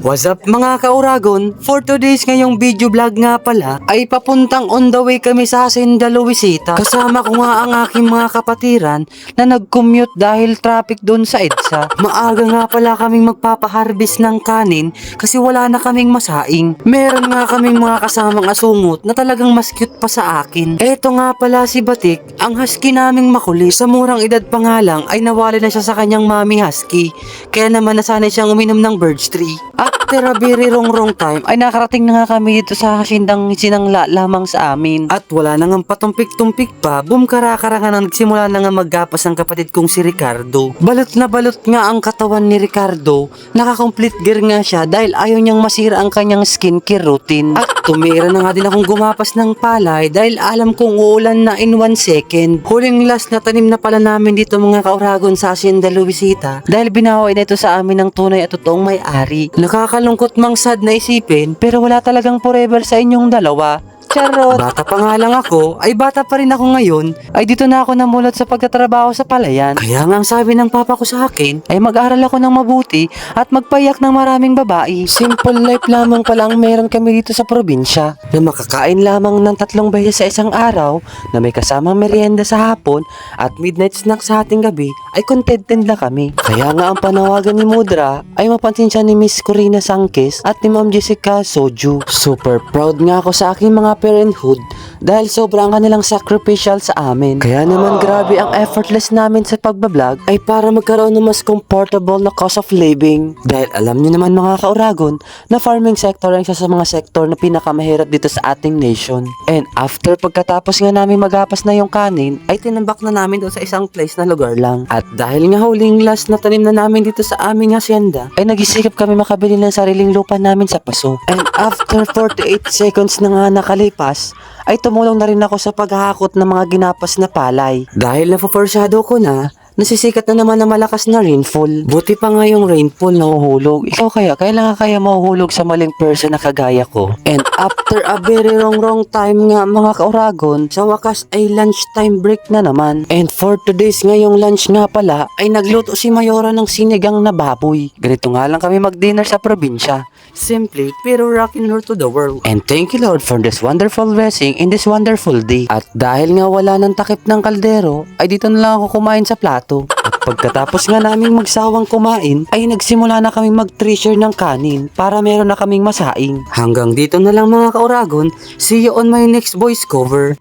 What's up mga kauragon? For today's ngayong video vlog nga pala ay papuntang on the way kami sa Hacienda Luisita. Kasama ko nga ang aking mga kapatiran na nag-commute dahil traffic doon sa EDSA. Maaga nga pala kaming magpapaharvest ng kanin kasi wala na kaming masaing. Meron nga kaming mga kasamang asungot na talagang mas cute pa sa akin. Eto nga pala si Batik, ang husky naming makulit. Sa murang edad pa nga lang ay nawali na siya sa kanyang mami husky. Kaya naman nasanay siyang uminom ng birch tree. After a very wrong wrong time ay nakarating na nga kami dito sa hasindang sinangla lamang sa amin. At wala na nga patumpik-tumpik pa, boom karakara nga nang nagsimula na nga maggapas ang kapatid kong si Ricardo. Balot na balot nga ang katawan ni Ricardo, naka-complete gear nga siya dahil ayaw niyang masira ang kanyang skincare routine. At tumira na nga din akong gumapas ng palay dahil alam kong uulan na in one second. Huling last na tanim na pala namin dito mga kauragon sa Hacienda Luisita dahil binawi na ito sa amin ng tunay at totoong may-ari. Nakakalungkot mang sad na isipin pero wala talagang forever sa inyong dalawa. Charot! Bata pa nga lang ako, ay bata pa rin ako ngayon, ay dito na ako namulat sa pagtatrabaho sa palayan. Kaya nga ang sabi ng papa ko sa akin, ay mag-aral ako ng mabuti at magpayak ng maraming babae. Simple life lamang pala ang meron kami dito sa probinsya, na makakain lamang ng tatlong beses sa isang araw, na may kasamang merienda sa hapon, at midnight snack sa ating gabi, ay contented na kami. Kaya nga ang panawagan ni Mudra, ay mapansin siya ni Miss Corina Sangkes at ni Ma'am Jessica Soju. Super proud nga ako sa aking mga parenthood dahil sobrang kanilang sacrificial sa amin. Kaya naman grabe ang effortless namin sa pagbablog ay para magkaroon ng mas comfortable na cost of living. Dahil alam niyo naman mga kauragon na farming sector ang isa sa mga sektor na pinakamahirap dito sa ating nation. And after pagkatapos nga namin magapas na yung kanin ay tinambak na namin doon sa isang place na lugar lang. At dahil nga huling last na tanim na namin dito sa aming hacienda ay nagisikap kami makabili ng sariling lupa namin sa paso. And after 48 seconds na nga nakalipas ay tumulong na rin ako sa paghahakot ng mga ginapas na palay. Dahil napaforsado ko na, nasisikat na naman na malakas na rainfall. Buti pa nga yung rainfall nahuhulog. Ikaw kaya, kailangan kaya mahuhulog sa maling person na kagaya ko. And after a very wrong wrong time nga mga kauragon, sa wakas ay lunchtime break na naman. And for today's ngayong lunch nga pala, ay nagluto si Mayora ng sinigang na baboy. Ganito nga lang kami mag-dinner sa probinsya. Simply, pero rocking her to the world. And thank you Lord for this wonderful blessing in this wonderful day. At dahil nga wala ng takip ng kaldero, ay dito na lang ako kumain sa plato. At pagkatapos nga naming magsawang kumain, ay nagsimula na kaming mag-treasure ng kanin para meron na kaming masaing. Hanggang dito na lang mga kauragon. See you on my next voice cover.